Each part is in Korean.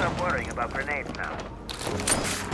stop worrying about grenades now.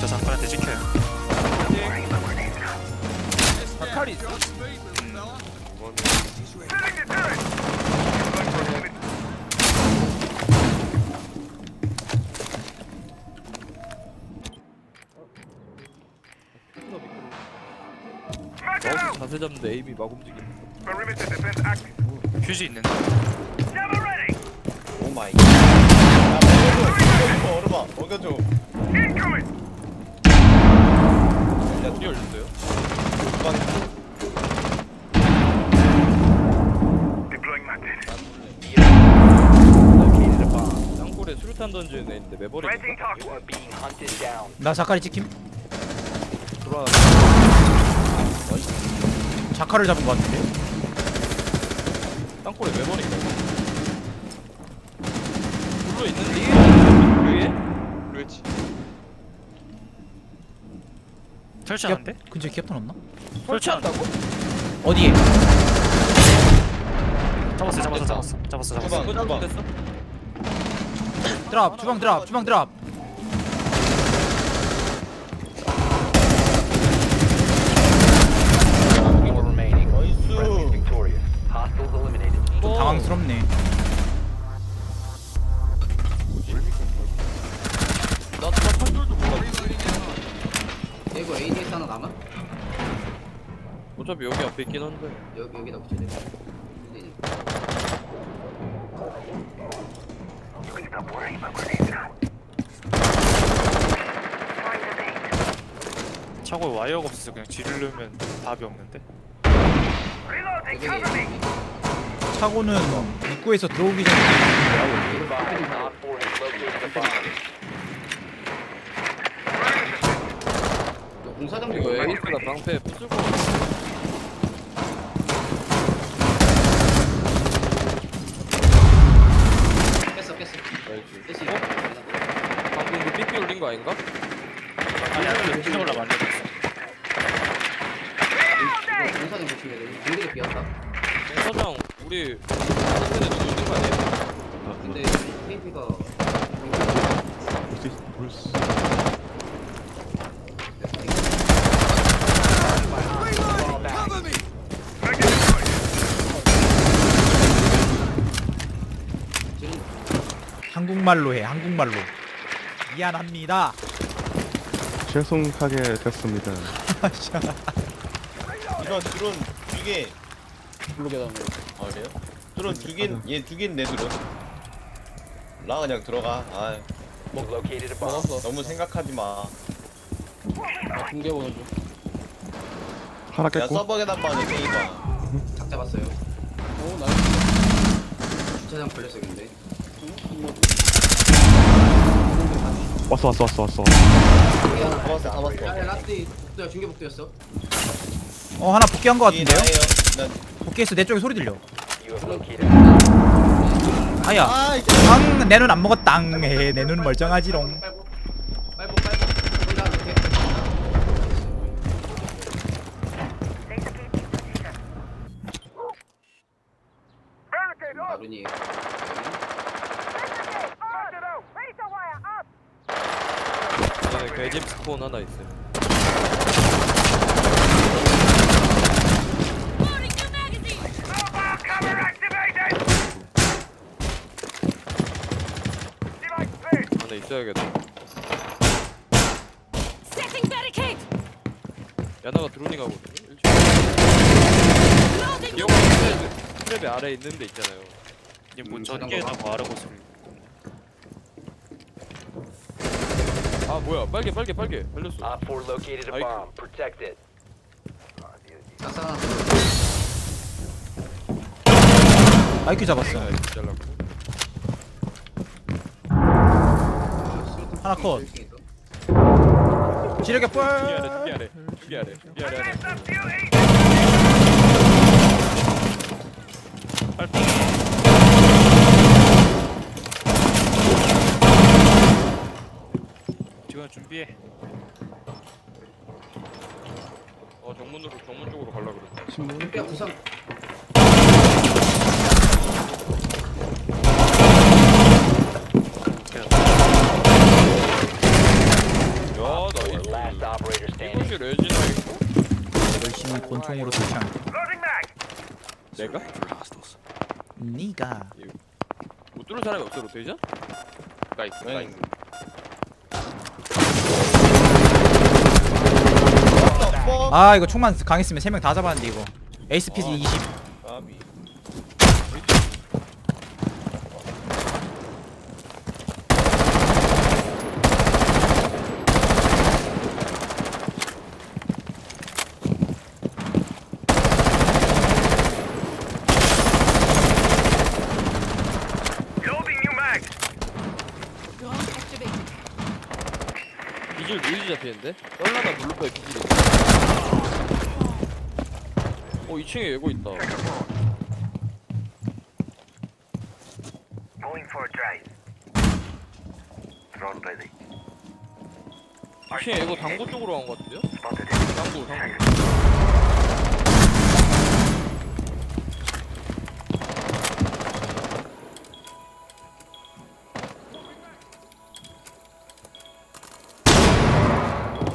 저 장판한테 찍혀요. 칼이 있어? 자세 잡는데 에임이 막 움직이네 Perimeter defense active. 휴지 있는데. Never ready. 오 마이 야 먹여줘 얼음아 먹여줘 Incoming. 야? Deploying. Located a bomb. 땅굴에 수류탄 던지는 애 있는데 매버릭 Planting talk. You are being hunted down. 나 자카리 찍힘? 돌아 자카를 잡은 것 같은데? 땅굴에 매버릭 불로 있는데 위에? 그렇지 설치하는데? 근처에 기압탄 없나? 설치한다고? 어디에? 잡았어, 잡았어, 잡았어, 잡았어, 잡았어. 그거? 드랍 주방 드랍 주방 드랍 Four remaining. 나이스 Friendly victorious. Hostiles eliminated. 좀 당황스럽네 나 드랍 한 줄도 몰라 이거 ADS 하나 남아? 어차피 여기 앞에 있긴 한데 여기 여기다 붙여야 돼. 차고에 와이어가 없어서 그냥 지르려면 답이 없는데. 여기 me. 여기 차고는 입구에서 들어오기 전에 Be advised, Op 4 has located a bomb. 너 공사장 이거 에이스가 방패 부수고 뺐어 뺐어. 알지 뺐어. 어? 방금 그 삐삐 올린 거 아닌가? 아니, 아니, 진짜 올라 말려. 이거 공사장 보시면 돼. 공대가 비었다. 사장 우리 한테는 누구 있는 거 아니에요? 근데 KP가 back. 지금 한국말로 해 한국말로 미안합니다 죄송하게 됐습니다. 이거 드론 두개 블록에 담는 아 그래요? 드론 두개얘두 개인데 드론 라 그냥 들어가 아 You located a bomb. 먹었어 너무 생각하지 마. 중계 보는 중 하나 야 깼고 서버 계단반에 페이가 작 잡았어요. 오 나이스 주차장 걸렸어 근데. 왔어 왔어 왔어 왔어. 잡았어 잡았어. 야 라스트 복도야 중계 복도였어. 어 하나 복귀한 것 이 같은데요? 나예요. 난 복귀했어 내 쪽에 소리 들려. 아야 아, 이제 땅내 눈 안 먹었땅 헤내 눈 멀쩡하지롱 빨고. 마룬이. Up. 이번에 괴집 스폰 하나 있어요 안에 있어야겠다. 야 나가 드론이 가거든요. 트랩 아래 있는 데 있잖아요. 지금 뭐 전개에다 말하고 있어 아 뭐야? 빨개 빨개 빨개. 걸렸어. Op 4 located a bomb. Protect it. 나 쌓아놨어. 이크 잡았어 아 잘랐고. 하나 컷. 지력의 뻘 준비하래 준비하래 준비하래 준비하래 하네 빨리 지금 준비해. 어 정문으로 정문 쪽으로 갈라 그랬다 신문? 뼈 구상 야 Four, last 나이스 operator standing. 이것이 레지나 있고 열심히 권 총으로 설치한. 내가? 니가. 못 뚫은 사람이 없어 로테이션? 나이스 나이스. 아 이거 총만 강했으면 3명 다 잡았는데 이거. 에이스피 20 아미 Loading new mag. 잡히는데? 썰라나 블루파에 비질이 어 2층에 예고 있다 Going for a drive. Drone ready. 2층에 예고 당구 쪽으로 간 것 같은데요? Spotted it. 당구 당구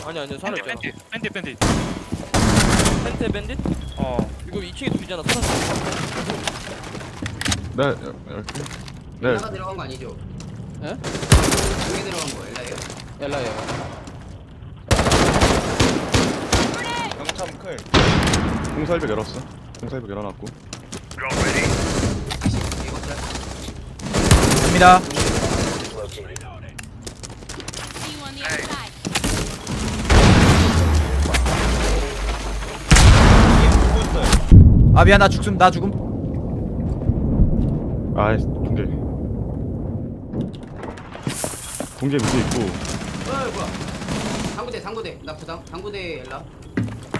아니 아니야 밴디 살아있잖아. 밴디 밴디 밴디 펜테 밴딧? 어. 이거 2층에 둘이잖아 살았어 네 여- 이렇게 네. 엘라가 들어간 거 아니죠? 에? 여기 들어간 거 엘라예요? 엘라야 경참 클. 공사일벽 열었어. 공사일벽 열어놨고. 갑니다 아 미안 나 죽음 나 죽음. 아이 동계 동계 밑에 있고? 어 뭐야. 당구대 당구대. 나 부상. 당구대 엘라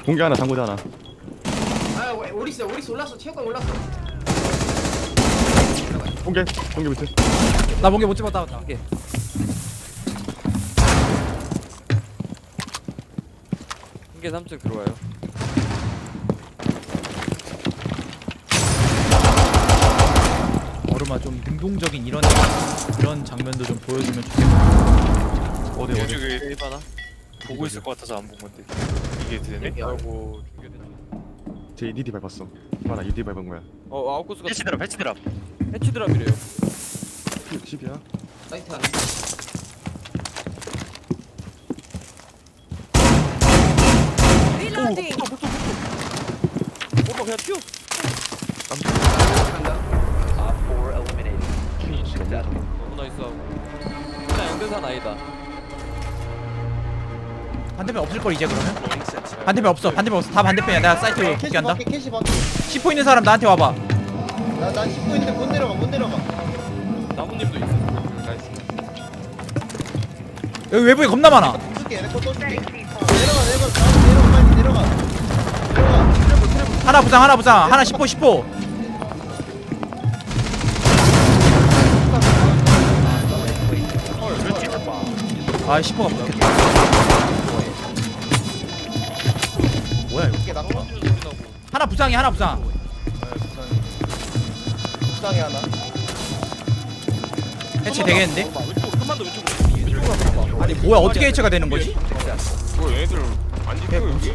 동계 하나 당구대 하나. 아 오- 오리스 오리스 올랐어. 체육관 올랐어. 동계 동계 밑에 나 몽개 못 집었다. 나 한개. 3층 들어와요 얼음아 좀 능동적인 이런 이런 장면도 좀 보여주면 좋겠다 어디 어디? 세이브 하나? 보고 있을 것 같아서 안 본 건데. 이게 되네? 중계됐지 제 EDD 밟았어. 하나 EDD 밟은 거야. 어 아웃코스가 패치 드랍 패치 드랍. 해치 드랍이래요. 10이야. 사이트 하나 오빠 그냥 튀어. 간다 Op 4 eliminated. Mission successful. 너무 나이스하고. 일단 연대산 아니다. 반대편 없을 걸 이제 그러면? 반대편 없어. 반대편 없어. 다 반대편이야. 내가 사이트 복귀한다 캐시 밖에 10호 있는 사람 나한테 와봐. 나난 10분 있는데 못 내려가 못 내려가. 나무님도 있어. 나이스. 여기 외부에 겁나 많아. 줄게 내려가 내려가. 내려가 빨리 내려가. 내려가. 트래블 트래블. 하나 부상 하나 부상. 하나 10호 10호 아 10호가 붙겠다 뭐야 이거? 하나 부상이 하나 부상. 부상이 하나? 해체 되겠는데? 왼쪽 좀만 더 왼쪽으로 왼쪽으로 가봐 아니 뭐야 어떻게 해체가 되는 거지? 뭐 얘들 안 지켜 여기? 야,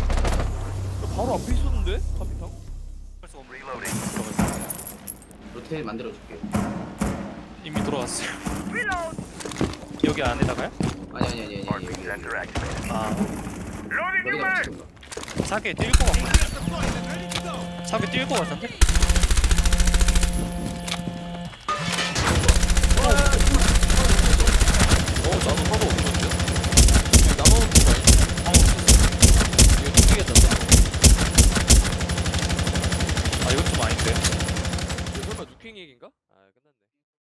바로 앞에 있었는데? 카피탕. 로테일 만들어줄게요. 이미 돌아왔어요. 여기 안에다가요? 아니 아니 아니 아니 activated. 아 여기다 mag. 붙이던가 사계 뛸것 같고 사계 뛸것 같은데?